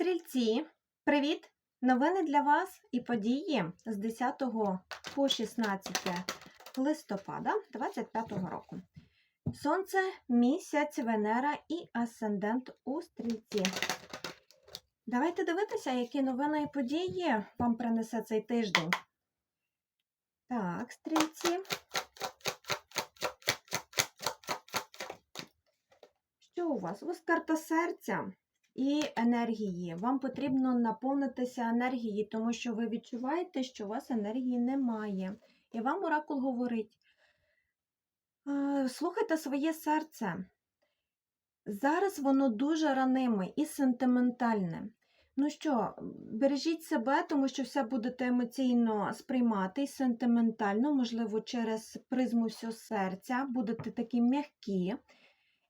Стрільці, привіт! Новини для вас і події з 10 по 16 листопада 2025 року. Сонце, місяць, Венера і асцендент у стрільці. Давайте дивитися, які новини і події вам принесе цей тиждень. Так, стрільці. Що у вас? Вас карта серця і енергії. Вам потрібно наповнитися енергією, тому що ви відчуваєте, що у вас енергії немає. І вам оракул говорить: «Е, слухайте своє серце. Зараз воно дуже раниме і сентиментальне. Ну що, бережіть себе, тому що все будете емоційно сприймати і сентиментально, можливо, через призму всього серця, будете такі м'які.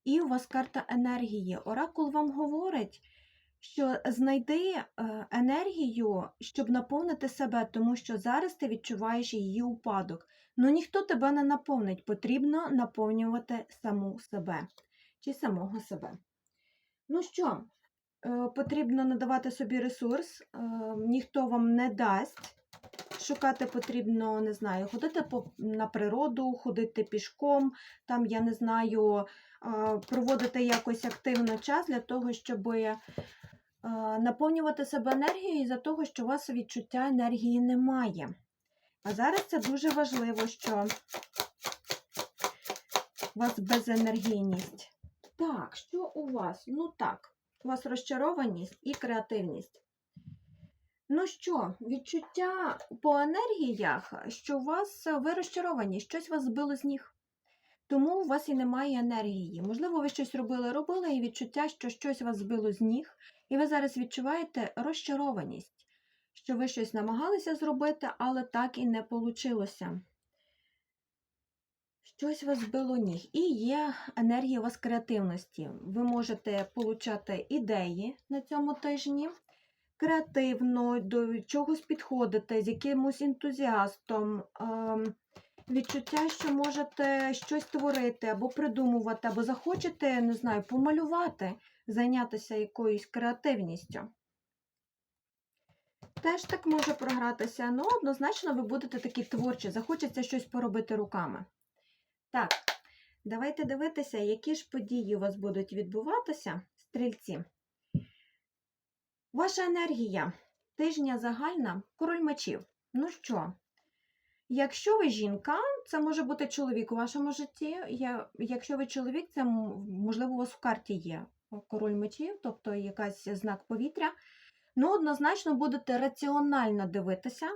І у вас карта енергії. Оракул вам говорить, що знайди е, енергію, щоб наповнити себе, тому що зараз ти відчуваєш її упадок. Ну ніхто тебе не наповнить, потрібно наповнювати саму себе чи самого себе. Ну що, е, потрібно надавати собі ресурс, е, ніхто вам не дасть. Шукати потрібно, не знаю, ходити на природу, ходити пішком, там, я не знаю, проводити якось активно час для того, щоб наповнювати себе енергією із-за того, що у вас відчуття енергії немає. А зараз це дуже важливо, що у вас безенергійність. Так, що у вас? Ну так, у вас розчарованість і креативність. Ну що, відчуття по енергіях, що у вас ви розчаровані, щось вас збило з ніг. Тому у вас і немає енергії. Можливо, ви щось робили, робили, і відчуття, що щось вас збило з ніг, і ви зараз відчуваєте розчарованість, що ви щось намагалися зробити, але так і не вийшло. Щось вас збило ніг. І є енергія у вас креативності. Ви можете получати ідеї на цьому тижні, креативно, до чогось підходити, з якимось ентузіастом. ем, відчуття, що можете щось творити або придумувати, або захочете, не знаю, помалювати, зайнятися якоюсь креативністю. Теж так може програтися, ну, однозначно, ви будете такі творчі, захочеться щось поробити руками. Так, давайте дивитися, які ж події у вас будуть відбуватися, стрільці. Ваша енергія тижня загальна, король мечів. Ну що, Якщо ви жінка, це може бути чоловік у вашому житті. Якщо ви чоловік, це можливо у вас в карті є король мечів, тобто якась знак повітря. Ну, однозначно будете раціонально дивитися,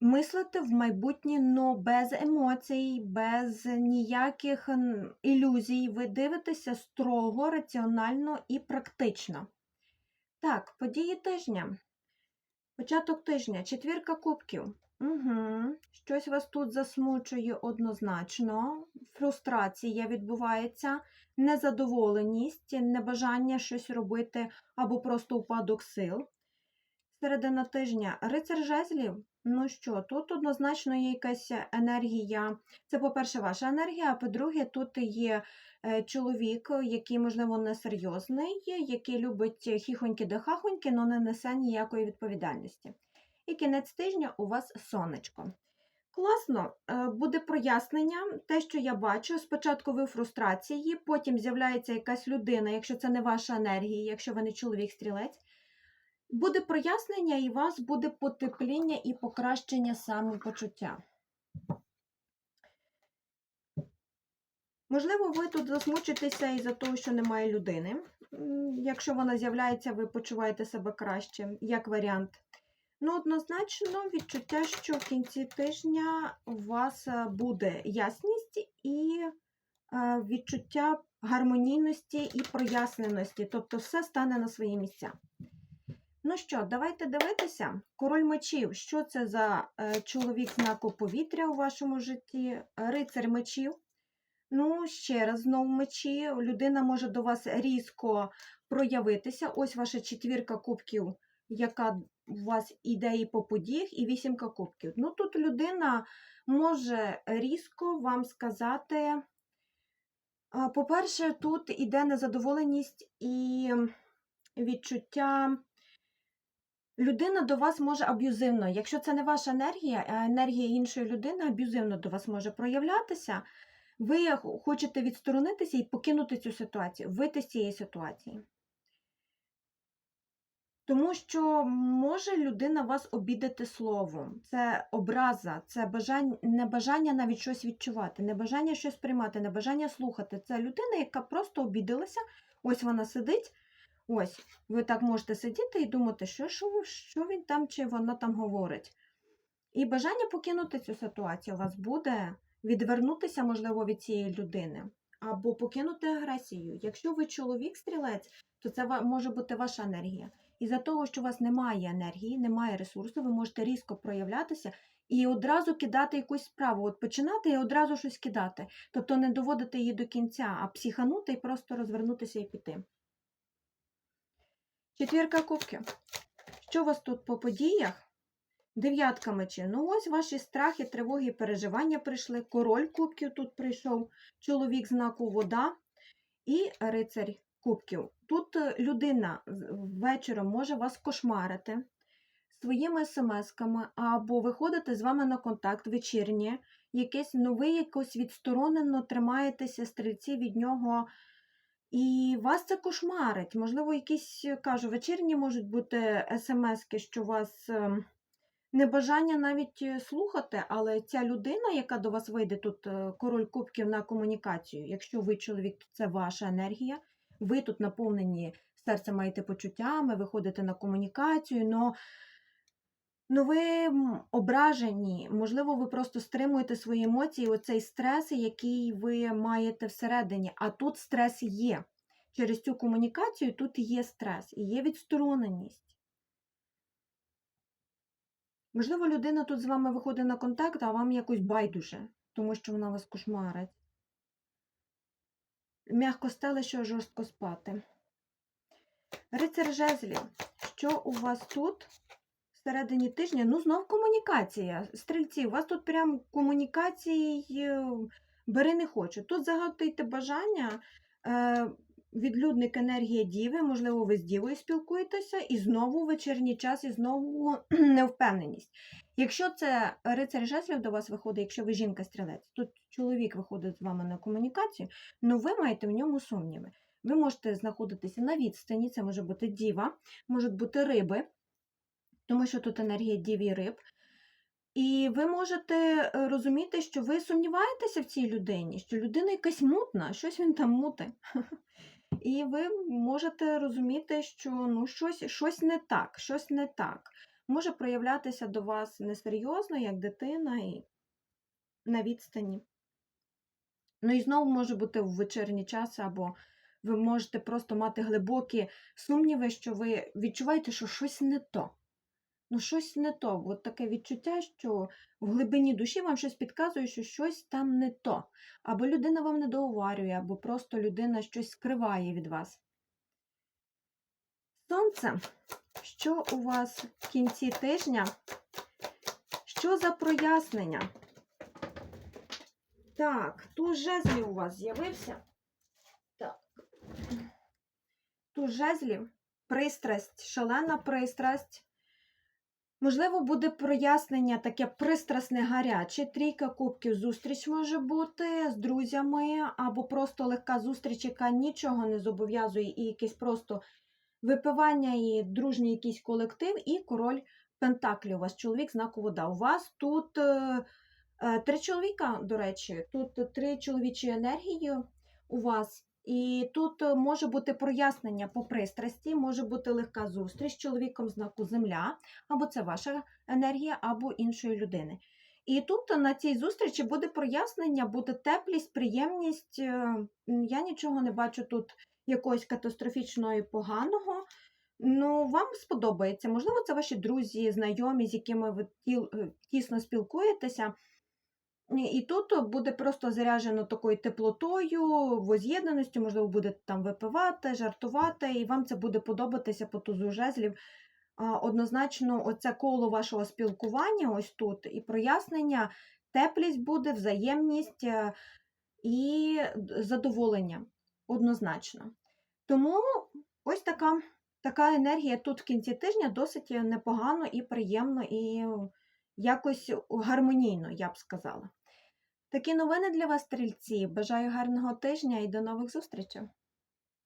мислити в майбутнє, но без емоцій, без ніяких ілюзій. Ви дивитеся строго, раціонально і практично. Так, події тижня. Початок тижня, четвірка кубків. Угу. Щось вас тут засмучує однозначно. Фрустрація відбувається, незадоволеність, небажання щось робити або просто упадок сил. Середина тижня рицар жезлів. Ну що, тут однозначно є якась енергія. Це, по-перше, ваша енергія, а по-друге, тут є е, чоловік, який, можливо, несерйозний, який любить хіхоньки да хахоньки, але не несе ніякої відповідальності. І кінець тижня у вас сонечко. Класно, е, буде прояснення, те, що я бачу. Спочатку ви в фрустрації, потім з'являється якась людина, якщо це не ваша енергія, якщо ви не чоловік-стрілець. Буде прояснення, і у вас буде потепління і покращення самопочуття. Можливо, ви тут засмучитеся із-за того, що немає людини. Якщо вона з'являється, ви почуваєте себе краще, як варіант. Ну, однозначно, відчуття, що в кінці тижня у вас е, буде ясність і е, відчуття гармонійності і проясненості, тобто все стане на свої місця. Ну що, давайте дивитися. Король мечів. Що це за е, чоловік знаку повітря у вашому житті? Рицар мечів. Ну, ще раз, знову мечі. Людина може до вас різко проявитися. Ось ваша четвірка кубків, яка у вас ідеї по подіях, і вісімка кубків. Ну, тут людина може різко вам сказати. По-перше, тут іде незадоволеність і відчуття. Людина до вас може аб'юзивно, якщо це не ваша енергія, а енергія іншої людини аб'юзивно до вас може проявлятися. Ви хочете відсторонитися і покинути цю ситуацію, вийти з цієї ситуації. Тому що може людина вас обідати словом. Це образа, це бажання, небажання навіть щось відчувати, небажання щось приймати, небажання слухати. Це людина, яка просто обідалася. Ось вона сидить. Ось, ви так можете сидіти і думати, що, що, що він там чи вона там говорить. І бажання покинути цю ситуацію у вас буде відвернутися, можливо, від цієї людини, або покинути агресію. Якщо ви чоловік-стрілець, то це може бути ваша енергія. І-за того, що у вас немає енергії, немає ресурсу, ви можете різко проявлятися і одразу кидати якусь справу. От починати і одразу щось кидати. Тобто не доводити її до кінця, а психанути і просто розвернутися і піти. Четвірка кубків. Що у вас тут по подіях? Дев'ятка мечів. Ну ось ваші страхи, тривоги, переживання прийшли. Король кубків тут прийшов, чоловік знаку вода і рицарь кубків. Тут е, людина вечором може вас кошмарити своїми смс-ками або виходити з вами на контакт вечірнє, якесь нове, якось відсторонено тримаєтеся стрільці від нього. І вас це кошмарить. Можливо, якісь, е, кажу, вечірні можуть бути смски, що вас ем, небажання навіть е, слухати, але ця людина, яка до вас вийде тут, е, король кубків на комунікацію, якщо ви чоловік, то це ваша енергія. Ви тут наповнені серцем маєте почуттями, ви ходите на комунікацію, но, но ви ображені, можливо, ви просто стримуєте свої емоції, оцей стрес, який ви маєте всередині, а тут стрес є. Через цю комунікацію тут є стрес і є відстороненість. Можливо, людина тут з вами виходить на контакт, а вам якось байдуже, тому що вона вас кошмарить. М'яко стеле, що жорстко спати. Рицар жезлів. Що у вас тут всередині тижня? Ну, знов комунікація. Стрільці, у вас тут прям комунікації е, бери не хочу. Тут загадуйте бажання. Е, Відлюдник енергія діви, можливо, ви з дівою спілкуєтеся, і знову вечірній час, і знову невпевненість. Якщо це рицар жезлів до вас виходить, якщо ви жінка-стрілець, тут чоловік виходить з вами на комунікацію, ну ви маєте в ньому сумніви. Ви можете знаходитися на відстані, це може бути діва, можуть бути риби, тому що тут енергія дів і риб. І ви можете е, розуміти, що ви сумніваєтеся в цій людині, що людина якась мутна, щось він там мутить. І ви можете розуміти, що ну, щось, щось не так, щось не так. Може проявлятися до вас несерйозно, як дитина, і на відстані. Ну і знову може бути в вечірній час, або ви можете просто мати глибокі сумніви, що ви відчуваєте, що щось не то. Ну, щось не то. От таке відчуття, що в глибині душі вам щось підказує, що щось там не то. Або людина вам не договарює, або просто людина щось скриває від вас. Сонце, що у вас в кінці тижня? Що за прояснення? Так, тут жезлів у вас з'явився. Так. Тут жезлів, пристрасть, шалена пристрасть. Можливо, буде прояснення таке пристрасне гаряче. Трійка кубків зустріч може бути з друзями, або просто легка зустріч, яка нічого не зобов'язує, і якесь просто випивання і дружній якийсь колектив, і король Пентаклів. У вас чоловік знаку вода. У вас тут е, е, три чоловіка, до речі, тут три чоловічі енергії у вас. І тут е, може бути прояснення по пристрасті, може бути легка зустріч з чоловіком знаку Земля, або це ваша енергія, або іншої людини. І тут на цій зустрічі буде прояснення, буде теплість, приємність. Е, Я нічого не бачу тут якогось катастрофічного і поганого. Ну, вам сподобається. Можливо, це ваші друзі, знайомі, з якими ви е, тісно спілкуєтеся. І тут буде просто заряджено такою теплотою, воз'єднаністю, можливо, будете там випивати, жартувати, і вам це буде подобатися по тузу жезлів. Однозначно, оце коло вашого спілкування ось тут і прояснення, теплість буде, взаємність е, і задоволення. Однозначно. Тому ось така, така енергія тут в кінці тижня досить непогано і приємно, і якось гармонійно, я б сказала. Такі новини для вас, стрільці. Бажаю гарного тижня і до нових зустрічей!